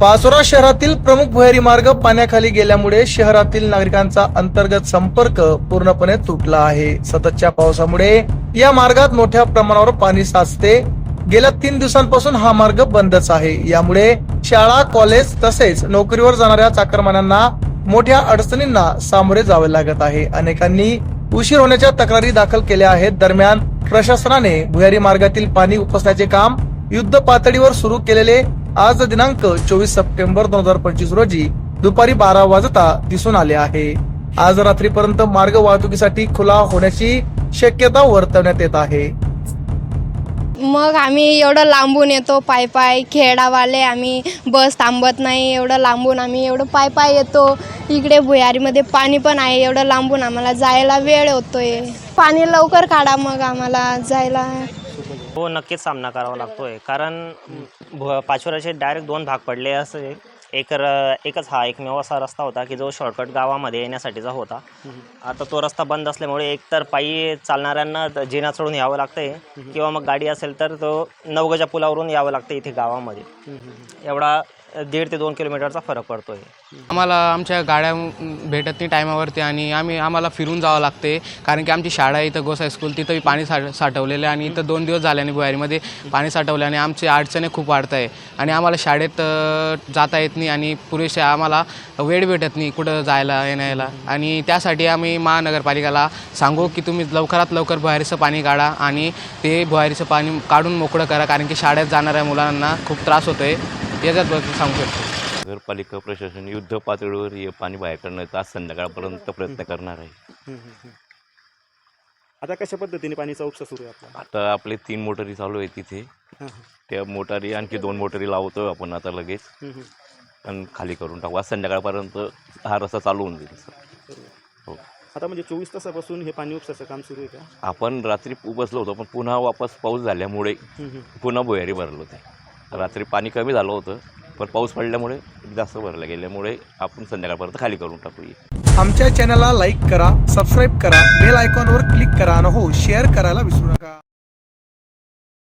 पाचोरा शहरातील प्रमुख भुयारी मार्ग पाण्याखाली गेल्यामुळे शहरातील नागरिकांचा अंतर्गत संपर्क पूर्णपणे तुटला आहे. सततच्या पावसामुळे या मार्गात मोठ्या प्रमाणावर पाणी साचते. गेल्या तीन दिवसांपासून हा मार्ग बंदच आहे. यामुळे शाळा कॉलेज तसेच नोकरीवर जाणाऱ्या चाकरमान्यांना मोठ्या अडचणींना सामोरे जावे लागत आहे. अनेकांनी उशीर होण्याच्या तक्रारी दाखल केल्या आहेत. दरम्यान प्रशासनाने भुयारी मार्गातील पाणी उपसण्याचे काम युद्ध पातळीवर सुरू केलेले आज दिनांक चोवीस सप्टेंबर दोन हजार पंचवीस रोजी दुपारी बारा वाजता दिसून आले आहे. आज रात्रीपर्यंत मार्ग वाहतुकीसाठी खुला होण्याची शक्यता वर्तवण्यात येत आहे. मग आम्ही एवढं लांबून येतो पाय पाय खेडावाले आम्ही बस थांबत नाही एवढं लांबून आम्ही एवढं पाय पाय येतो. इकडे भुयारीमध्ये पाणी पण आहे एवढं लांबून आम्हाला जायला वेळ होतोय. पाणी लवकर काढा मग आम्हाला जायला. हो नक्कीच सामना करावा लागतोय. कारण भ- पाचोऱ्याचे डायरेक्ट दोन भाग पडले असे. एक र एकच हा एकमेव असा रस्ता होता की जो शॉर्टकट गावामध्ये येण्यासाठीचा होता. आता तो रस्ता बंद असल्यामुळे एकतर पायी चालणाऱ्यांना द- जिना चढून यावं लागतंय. किंवा मग गाडी असेल तर तो नवगजा पुलावरून यावं लागतं इथे गावामध्ये. एवढा दीड ते दोन किलोमीटरचा फरक पडतो आहे आम्हाला आमच्या गाड्या भेटत नाही टायमावरती आणि आम्ही आम्हाला फिरून जावं लागते. कारण की आमची शाळा आहे इथं गोसाई स्कूल तिथंही पाणी साठ साठवलेलं आहे आणि इथं दोन दिवस झाल्याने बुहारीमध्ये पाणी साठवल्याने आमची अडचणी खूप वाढत आहे. आणि आम्हाला शाळेत जाता येत नाही आणि पुरेशा आम्हाला वेळ भेटत नाही कुठं जायला येण्याला. आणि त्यासाठी आम्ही महानगरपालिकेला सांगू की तुम्ही लवकरात लवकर बुहारीचं पाणी काढा आणि ते बुहारीचं पाणी काढून मोकळं करा. कारण की शाळेत जाणाऱ्या मुलांना खूप त्रास होतो आहे याच्यात सांगू शकतो. नगरपालिका प्रशासन युद्ध पातळीवर हे पाणी बाहेर काढण्याचा आज संध्याकाळपर्यंत प्रयत्न करणार आहे. आता कशा पद्धतीने पाणीचा उपसा सुरू आहे आपला? आता आपले तीन मोटरी चालू आहे तिथे. त्या मोटारी आणखी दोन मोटरी लावतो आपण आता लगेच. आणि खाली करून टाकू. आज संध्याकाळपर्यंत हा रस्ता चालू होऊन जाईल सर. हो. आता म्हणजे चोवीस तासापासून हे पाणी उपसाचं काम सुरू आहे का? आपण रात्री बसलो होतो पण पुन्हा वापस पाऊस झाल्यामुळे पुन्हा भुयारी भरलं होते रात्री पाणी कमी झालं होतं पण पाऊस पडल्यामुळे जास्त भरलं गेल्यामुळे आपण संध्याकाळपर्यंत खाली करून टाकूया. आमच्या चॅनलला लाईक करा सबस्क्राईब करा बेल आयकॉनवर क्लिक करा आणि हो शेअर करायला विसरू नका.